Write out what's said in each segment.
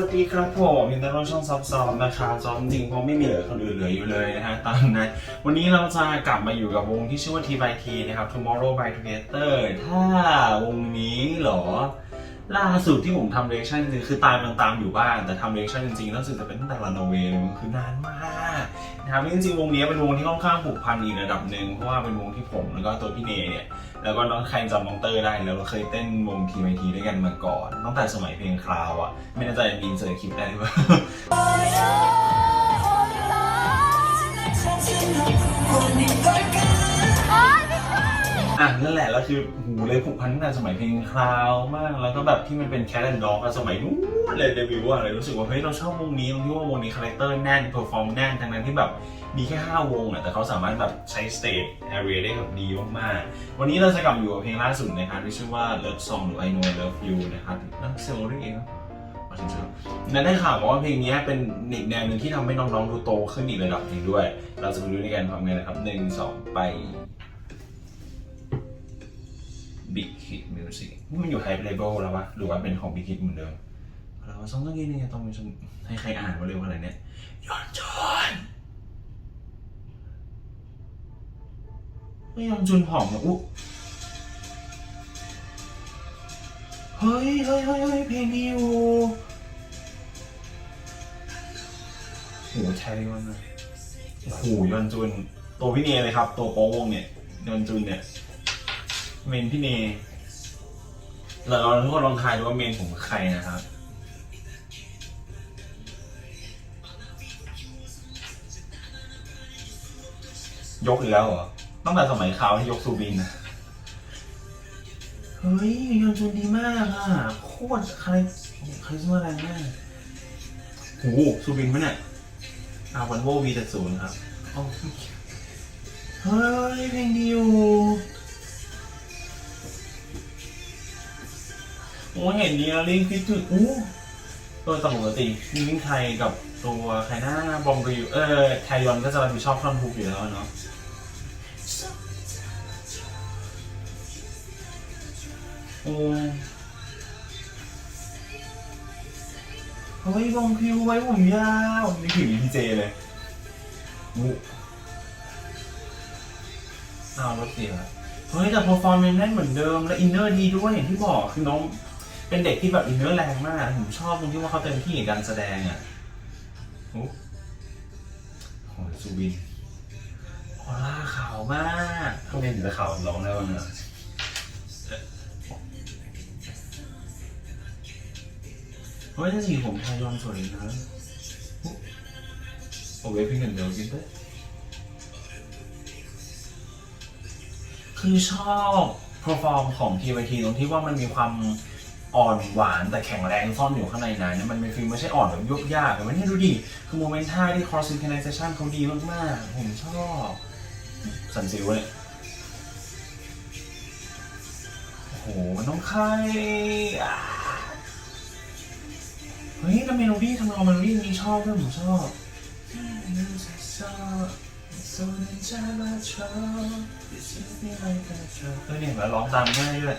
วัสดีครับผมมินเตอร์ช่องซับซ้อนนะคะจอมจริงเพราะไม่มีเหลือคนอื่นเหลืออยู่เลยนะฮะตอนนั้นวันนี้เราจะกลับมาอยู่กับวงที่ชื่อว่า T by T นะครับ Tomorrow by Together ถ้าวงนี้เหรอ ล่าสุดที่ผมทำเรคชั่นจริงคือตามมันตามอยู่บ้างแต่ทำเรคชั่นจริงๆล่าสุดจะเป็นตั้งแต่รันเวย์เลยมันคือนานมาก นะครับจริงๆวงนี้เป็นวงที่ค่อนข้างผูกพันอีกระดับหนึ่งเพราะว่าเป็นวงที่ผมแล้วก็ตัวพี่เนเนี่ยแล้วก็น้องใครจำน้องเตอร์ได้แล้วเราเคยเต้นวงทีไอทีด้วยกันมาก่อนตั้งแต่สมัยเพลงคราวอะไม่แน่ใจมีเจอคลิปได้หรือเปล่า อะนั่นแหละแล้วคือหูเลยผูกพันตั้งแต่สมัยเพลงคราวมาก แล้วก็แบบที่มันเป็นแคทแอนด์ด็อกสมัยนู้นเลยเดบิวต์อะเลยรู้สึกว่าเฮ้ยเราชอบวงนี้ตรงที่ว่าวงนี้คาแรคเตอร์แน่นเพอร์ฟอร์มแน่นทั้งนั้นที่แบบมีแค่ 5 วงอะแต่เขาสามารถแบบใช้สเตจแอเรียได้แบบดีมากๆวันนี้เราจะกลับอยู่กับเพลงล่าสุดนะครับที่ชื่อว่า Love Song หรือ I Know I Love You นะครับนั่นเซลล์เองมาถึงนั่นได้ข่าวว่าเพลงนี้เป็นอีกแนวหนึ่งที่ทำให้น้องๆดูโตขึ้นอีกระดับหนึ่งด้วย เราจะไปดูด้วยกันพร้อมกันนะครับหนึ่งสองไป Big Hit Music นี่มันอยู่ Hype Label แล้ววะหรือว่าเป็นของ Big Hit เหมือนเดิมแล้วว่าซองต้องกินเนี่ยต้องมีชมให้ใครอ่านว่าเร็วอะไรเนี่ยยอนจอนไม่ยอนจุนผอมนะอุ๊เฮ้ยเฮ้ยเฮ้ยเฮ้ยเพลงนี้อยู่โหใช่มันนะโอ้โหยอนจุนตัวพี่เนยเลยครับ ตัวโป๊วงเนี่ยยอนจุนเนี่ย เมนพี่เนแล้วเราทุกคนลองทายดูว่าเมนผมคือใครนะครับ ยกอีกแล้วเหรอตั้งแต่สมัยข่าวที่ยกซูบินนะเฮ้ยยอนจุนดีมากอะโคตรใครใครชื่ออะไรมากโหซูบินปะเนี่ยอาวันโววีเจ็ดศูนย์ครับเฮ้ยเพลงดีอยู่ อ้เห็นดีแล้วลิงคิดถึงอู้ตัวตปกติมิงไทยกับตัวใครหน้าบอมริวเออไทยอนก็จะรับผิดชอบท่อนทุกอยู่แล้วเนาะโอ้เฮ้ยบอมพิวไว้ผมยาวนี่คือพีเจเลยอู้อ้าวรถเสียเฮ้ยแต่พอฟอร์มยังแน่นเหมือนเดิม และอินเนอร์ดีด้วยอย่างที่บอกคือน้อง เป็นเด็กที่แบบอินเนอร์แรงมาก ผมชอบตรงที่ว่าเขาเต็มที่ในการแสดงอะโอ้โหซูบินออร่าขาวมากเขาเรียนถึงจะขาวร้องได้บ้างเนี่ยเฮ้ยถ้าสีผมทายอนสวยนะโอ้เวพิงกันเดียวกินได้คือชอบเพอร์ฟอร์มของทีวทีตรงที่ว่ามันมีความ อ่อนหวานแต่แข็งแรงซ่อนอยู่ข้างในนั้นนะมันเป็นฟิล์มไม่ใช่อ่อนแบบยุบยากแต่มันนี่ดูดิคือโมเมนท่าที่ cross synchronization เขาดีมากๆ ผมชอบสันซิวเนี่ยโอ้โหน้องไข่เฮ้ยแล้วเมโลดี้ทำไมเอาเมโลดี้นี้ชอบด้วยผมชอบเออเนี่ยแล้วร้องตามง่ายด้วย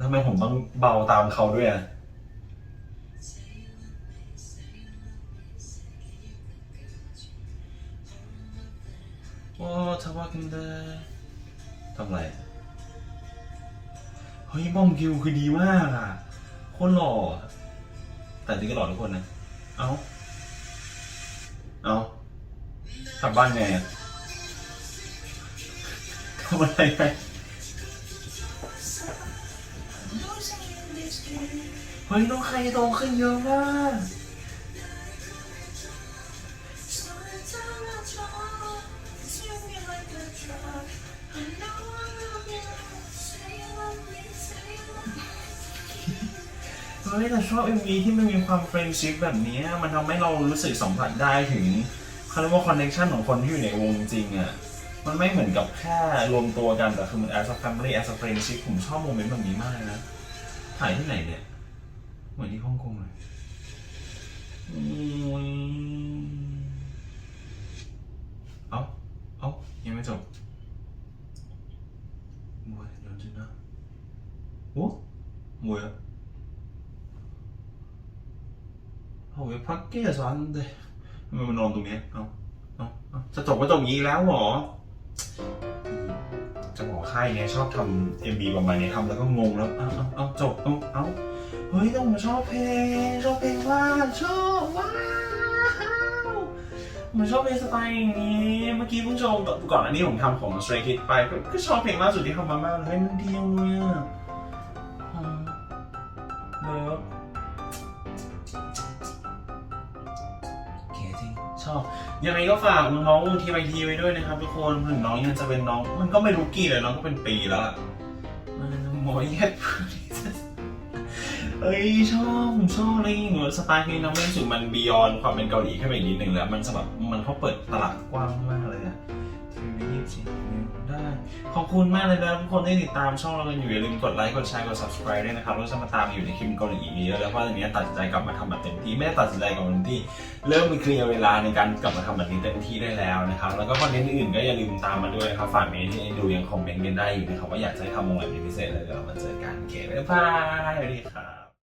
ทำไมผมต้องเบาตามเขาด้วยอะโอ้ทว่ากันเดทำไร เฮ้ยบอมคิวคือดีมากอะโคตรหล่อ แต่จริงก็หล่อทุกคนนะ เอ้าเอ้ากลับบ้านไงทำอะไรไป เฮ้ยน้องใครโตขึ้นเยอะมากเฮ้ยแต่ชอบ MV ที่มันมีความเฟรนชิพแบบนี้มันทำให้เรารู้สึกสัมผัสได้ถึงเขาเรียกว่าคอนเนคชันของคนที่อยู่ในวงจริงอะ มันไม่เหมือนกับแค่รวมตัวกัน แต่คือมัน as a family as a friendship ผมชอบโมเมนต์แบบนี้มากเลยนะ ถ่ายที่ไหนเนี่ย เหมือนที่ฮ่องกงเลยอืมเอาเอายังไม่จบมัวเดี๋ยวจริงนะโอ้มัวเอาไปพักเก้สอนเดยทำไค่ายเนี้ยชอบทำเอ็มบีประมาณนี้ทำแล้วก็งงแล้วเอ้าเอ้าเอ้าจบเอ้าเอ้าเฮ้ยต้องมาชอบเพลงชอบเพลงว่าชอบว้าวมันชอบเพลงสไตล์อย่างนี้ เมื่อกี้เพิ่งชมก่อนอันนี้ผมทำของ Stray Kids ไปก็ชอบเพลงล่าสุดที่ทำมามากเลยมันดีจังเลยอะอืมเลิฟ ยังไงก็ฝากน้องทีไอทีไว้ด้วยนะครับทุกคนถึงน้องยังจะเป็นน้อง มันก็ไม่รู้กี่เลยน้องก็เป็นปีแล้วอะมันหมอเย็ดเอ้ยชอบผมชอบเลยเงี้ยสไตล์เพลงน้องเล่นสุดมันบียอนความเป็นเกาหลีขึ้นไปอีกนิดหนึ่งแล้ว มันสำหรับมันเขาเปิดตลาดกว้างมากเลยอะ ทีวียี่สิบนิ้วได้ ขอบคุณมากเลยนะทุกคนที่ติดตามช่องเรากันอยู่อย่าลืมกดไลค์กดแชร์กด subscribe ด้วยนะครับแล้วจะมาตามอยู่ในคลิปเกาหลีอีกเยอะแล้วเพราะตอนนี้ตัดสินใจกลับมาทำแบบเต็มที่ไม่ได้ตัดสินใจกลับมาเต็มที่ เริ่มมีเคลียร์เวลาในการกลับมาทำแบบนี้เต็มที่ได้แล้วนะครับแล้วก็คอนเทนต์อื่นก็อย่าลืมตามมาด้วยนะครับฝากเมนที่ดูยังคอมเมนต์กันได้อยู่นะครับว่าอยากจะให้ทำวงแบบนี้พิเศษเลยเดี๋ยวเรามาเจอกันโอเคบ๊ายบายสวัสดีครับ